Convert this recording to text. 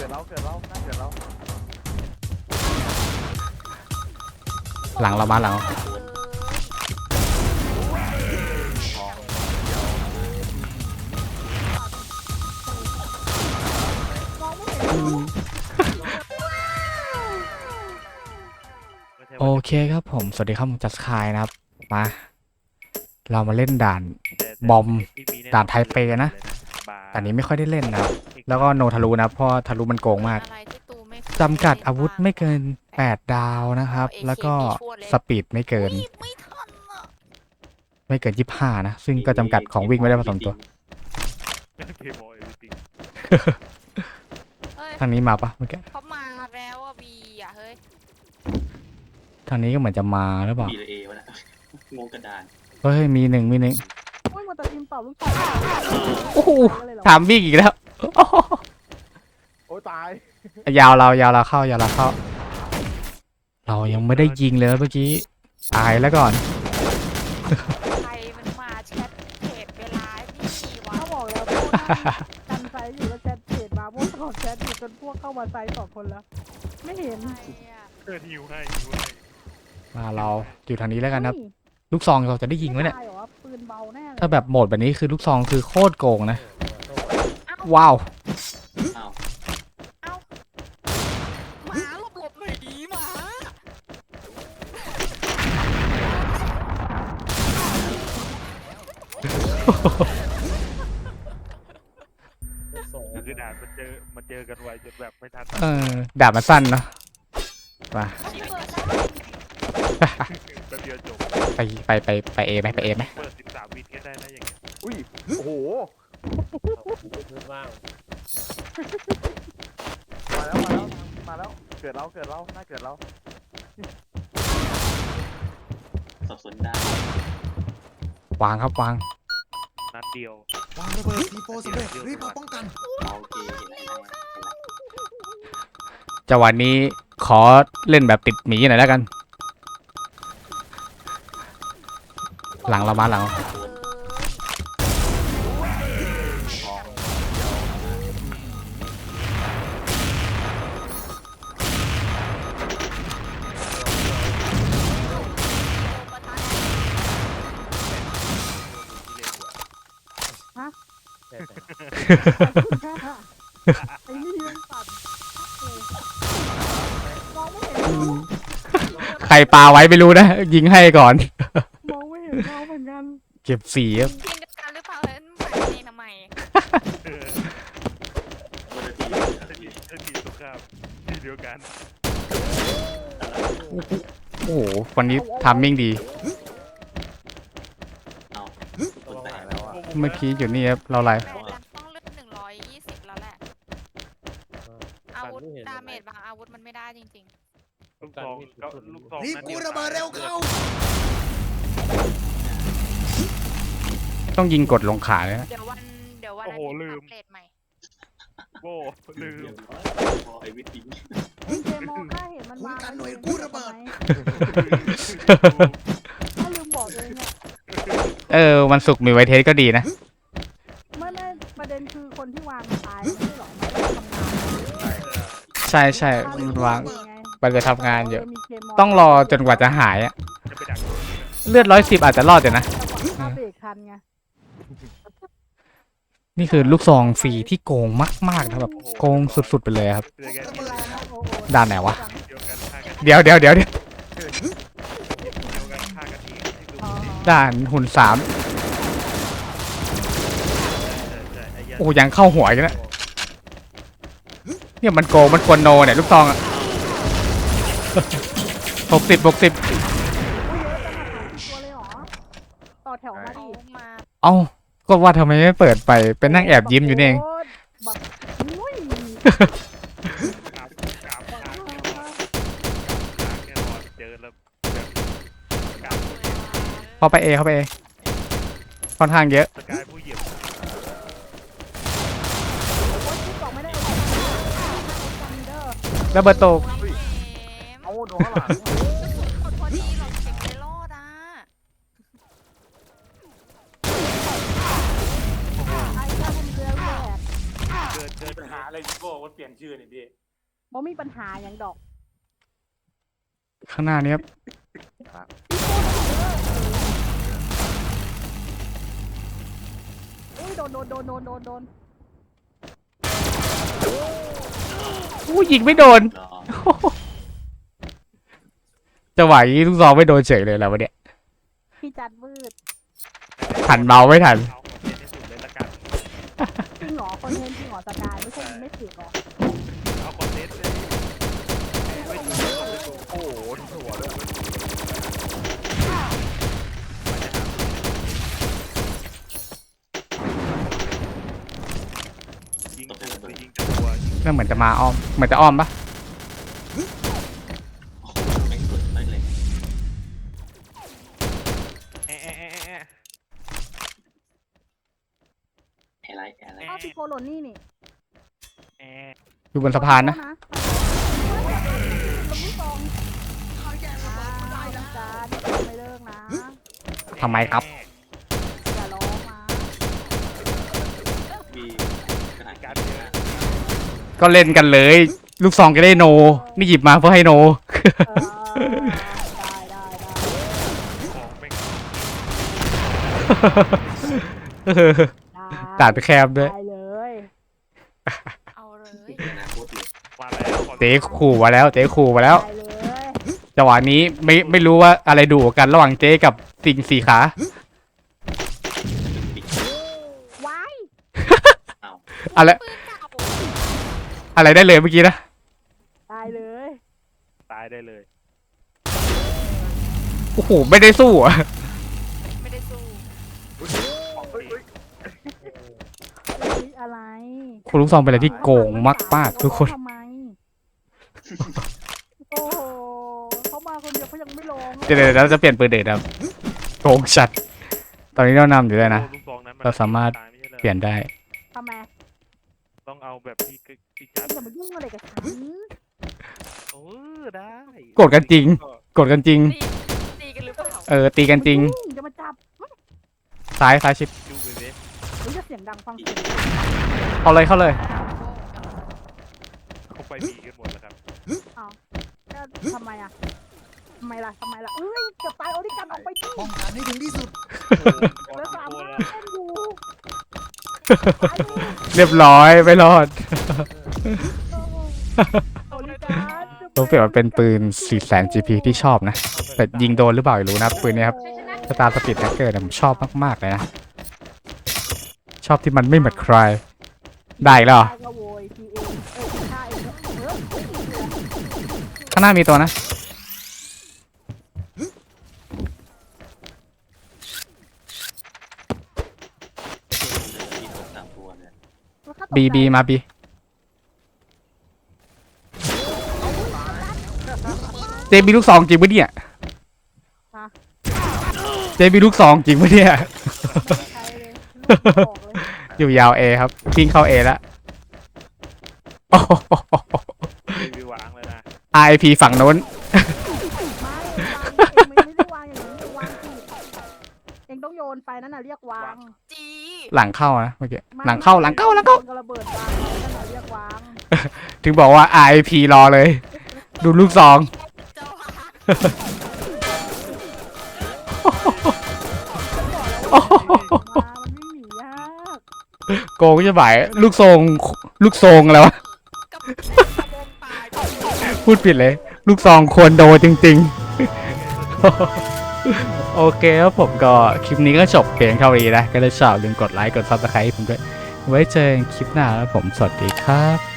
กิดเราเกิดเราน่าเกิดเราหลังเรามาหลังเราทองโอเคครับผม สวัสดีครับผมจัสคายนะครับ มา เรามาเล่นด่านบอมด่านไทเปนะแต่นี้ไม่ค่อยได้เล่นนะครับ แล้วก็โนทะลุนะครับเพราะทะลุมันโกงมากอะไรที่ตูไม่เคยจำกัดอาวุธไม่เกิน 8 ดาวนะครับ แล้วก็สปีดไม่เกิน อุ๊ยไม่ทันอะไม่เกิน25นะ ซึ่งก็จำกัดของวิ่งไม่ได้ผสมตัว เกมบอยจริงเฮ้ยทางนี้มาปะเมื่อกี้เขามาแล้วอะบีอะเฮ้ยทางนี้ก็เหมือนจะมาหรือเปล่า บีหรือเอวะนะงงกระดานเฮ้ยมีหนึ่งมีหนึ่งโอ้ยมันตะอิมเป่าลูกเป่าโอ้โหเลยเหรอถามวิ่งอีกแล้ว โอ้ยตายยาวเรายาวเราเข้ายาวเราเข้า เรายังไม่ได้ยิงเลยเมื่อกี้ตายแล้วก่อน ใครมันมาแชทเพจเวลาที่ชีวะเขาบอกแล้วพวกนั่งกันไซส์อยู่แล้วแชทเพจมาพวกสองแชทอยู่จนพวกเข้ามาไซส์สองคนแล้ว ไม่เห็นใครอะเกิดหิวให้หิวให้มาเราอยู่ทางนี้แล้วกันครับเฮ้ยลูกซองเราจะได้ยิงไหมเนี่ย ตาหรอวะปืนเบาแน่เลยถ้าแบบโหมดแบบนี้คือลูกซองคือโคตรโกงนะเอ้า ว้าวอ้าวหมาหลบหลบหน่อยดีหมาคือด่านมันเจอมันเจอกันไวจนแบบไม่ทันเออดาบมันสั้นเนอะมาแป๊บเดียวจบไปไปไปไปเอไหมไปเอไหมเปิดสิบสามวิก็ได้นะอย่างเงี้ยอุ้ย โอ้โห มาแล้วมาแล้วมาแล้วเกิดเราเกิดเราน่าเกิดเราสับสนได้วางครับวางนัดเดียววางระเบิดทีโฟสำเร็จรีบมาป้องกันเอาโอเคเห็นแล้วจังหวะนี้ขอเล่นแบบติดหมีหน่อยแล้วกัน หลังเรามาหลัง ไอ้นี่ยังปัดโอ้ยมองไม่เห็นเขาใครปาไว้ไม่รู้นะ ยิงให้ก่อน มองไม่เห็นเขาเหมือนกันเก็บสีครับยิงกันหรือเปล่าเฮ้ยมันใส่เองทำไมคนละทีเอคนละทีอทีสงครามที่เดียวกันโอ้โห วันนี้ทามมิ่งดี เอาคนแตก แล้วอะ เมื่อกี้อยู่นี่ครับเราไลฟ์แต่ต้องเลือกหนึ่งร้อยยี่สิบแล้วแหละอาวุธดาเมจบางอาวุธมันไม่ได้จริงลูกซองก็ลูกซองรีบนัดกูดียวระเบิดเร็วเข้า ต้องยิงกดลงขาเลยนะๆเดี๋ยววันเดี๋ยววันอาทิตย์อัปเดตใหม่โอ้ลืเรียมบร้อยพอไอ้วิทย์ทิ้งไอ้เจมองข้าเห็นมันมาคุ้มกันหน่วยกู้ระเบิดถ้าลืมบอกเองเนี่ย เออ วันศุกร์มีไวเทสก็ดีนะ ไม่ไม่ประเด็นคือคนที่วางมันตายไม่ใช่หรอไม่ได้ทำงานใช่ใช่ถ้าลืมันมวางบอกไงมันไปทำงานอยู่มีเกมมต้องรอจนกว่าจะหายอะจะไปดักเลือดร้อยสิบอาจจะรอดอยู่นะจังหวะถ้าเบรกทันไงนี่คือลูกซองฟรีที่โกงมากๆนะแบบโกงสุดๆไปเลยครับเจอกันเป็นไรนะโอ้โหด้านไหนวะเดียวกันฆ่ากันเดี๋ยวเดี๋ยวเดี๋ยวเดี๋ยวเดียวกันฆ่ากันทีให้ดูอ๋อสิด่านหุ่นสาม ใช่ใช่ไอ้ยัน โอ้ยังเข้าหัวอีกแล้วเนี่ยมันโกงมันควรโนเนี่ยลูกซองอะหกสิบหกสิบอุ้ยเยอะจังอะตัวเลยเหรอต่อแถวมาเขาดิมาเอ้าก็ว่าทำไมไม่เปิดไปเป็นนั่งแอบยิ้มอยู่นี่เองโบักอุ้ยกราบกราบกราบกราบแน่นอนเจอแล้วแบบกราบเข้าไปเอเข้าไปเอค่อนข้างเยอะ สกายผู้เหยียบ โอ๊ยคิดบอกไม่ได้เอาจังเด้อ ระเบิดตกน้องเข็มเอาโดนข้างหลังกดพอดีหรอกเข็มเลยรอดอะไอ้เจ้ามันเรือแหลกเกิดเกิดปัญหาอะไรพี่โก้ว่าเปลี่ยนชื่อนี่พี่บ่มีปัญหาอย่างดอกข้างหน้านี้ครับอุ้ยโดนโดนโดนโดนโดนโดน อู้ยิงไม่โดนรอจังหวะนี้ลูกซองไม่โดนเฉยเลยแล้ววะเนี่ยพี่จัดมืดหันเมาไม่ทัน เอาคอนเทนต์ที่สุดเลยละกัน จริงเหรอคนเห็นจริงเหรอสกายไม่ใช่ไม่ผิดหรอเอาคอนเทนต์เลยไม่ถูกไม่ถูกโอ้โหหัวเลย ยิงถูกหรือยิงจะตัวยิงเรื่องเหมือนจะมาอ้อม เหมือนจะอ้อมปะโอ้โหไม่สวยไม่เลยแอะแอะแอะแอะไฮไลท์ไฮไลท์อ้าวพี่โกโลนี่นี่แอะอยู่บนสะพานนะลงที่สองอ่าจ้าไม่เลิกนะ ทำไมครับอย่าร้องมา มีขนาด การ การ เจอ ก็เล่นกันเลย ลูกซองจะได้โน นี่หยิบมาเพื่อให้โน เออได้ได้ได้ของแม่งตัดไปแคบด้วย ได้เลยเอาเลยอนาคตเลยมาแล้วขอเจ๊ขู่มาแล้ว เจ๊ขู่มาแล้ว ได้เลยจังหวะนี้ไม่ไม่รู้ว่าอะไรดุกว่ากันระหว่างเจ๊กับสิ่งสี่ขาปิดว้ายเอาอะไร ปืนเก่า อะไรได้เลยเมื่อกี้นะได้เลยตายได้เลยโอ้โห ไม่ได้สู้อะไม่ได้สู้ของจริงเฮ้ยอะไรคุณลูกซองเป็นอะไรที่โกงมากๆทุกคน ทำไมโอ้โหเขามาคนเดียวเขายังไม่ลงเดี๋ยวเดี๋ยวเราจะเปลี่ยนปืนเดทครับโกงชัด ตอนนี้เรานำอยู่เลยนะลูกซองนั้นมันเราสามารถ ตยไใช่หรอเปลี่ยนได้ ทำไม ต้องเอาแบบที่ที่จัดอย่ามายุ่งอะไรกับฉันโอ้ได้กดกันจริง กดกันจริง ตีตีกันหรือเปล่าเออ ตีกันจริง จะมาจับซ้ายซ้ายชิดดูไปเว้ยเฮ้ยจะเสียงดังฟังเสียงเอาเลยเข้าเลย เขาไปมีกันหมดแล้วครับก็ทำไมอะทำไมล่ะทำไมล่ะเอ้ยเกือบตายเอาดิกันออกไปดิป้องกันให้ถึงที่สุดโอ้โหแล้วสามตัวารถแล้วเล่นอยู่ตายดิ เรียบร้อยไม่รอดเอาดิกันต้องเปลี่ยนมาเป็นปืน4 0 0 0 0 GP ที่ชอบนะ แต่ยิงโดนหรือเปล่าไม่รู้นะปืนเนี้ยครับสตาร์สปีดแฮกเกอร์ผมชอบมาก ๆ เลยนะ ชอบที่มันไม่เหมือนใคร ได้อีกแล้วเหรอได้ก็โวยทีเองเอ้ยทีฆ่าเองเออข้างหน้ามีตัวนะ มีสองสามตัวเนี่ย แล้วข้าตก บีใจบีมาบีเจมีลูกซองจริงปะเนี่ยเจมีลูกซองจริงปะเนี่ยใครเลยลูกบอกเลยอยู่ยาวเอครับวิ่งเข้าเอแล้วโอ้โหไม่มีวางเลยนะ RIP ฝั่งโน้น โยนไปนั่นน่ะเรียกวางจีหลังเข้านะเมื่อกี้ไม่หลังเข้าหลังเข้าหลังเข้าโยนกระเบิดวางนั่นน่ะเรียกวางถึงบอกว่า RIP รอเลย ดูลูกซอง เจ้าค่ะมามันวิ่งหนียากโกงจะบ่ายลูกทรงลูกทรงอะไรวะกับกระบองตายพูดผิดเลย ลูกซองควรโดนจริง ๆ โอเคครับผมก็คลิปนี้ก็จบเพียงเท่านี้นะก็เลยชอบลืมกดไลค์กดซับสไครต์ให้ผมด้วย ไว้เจอกันคลิปหน้าแล้วผมสวัสดีครับ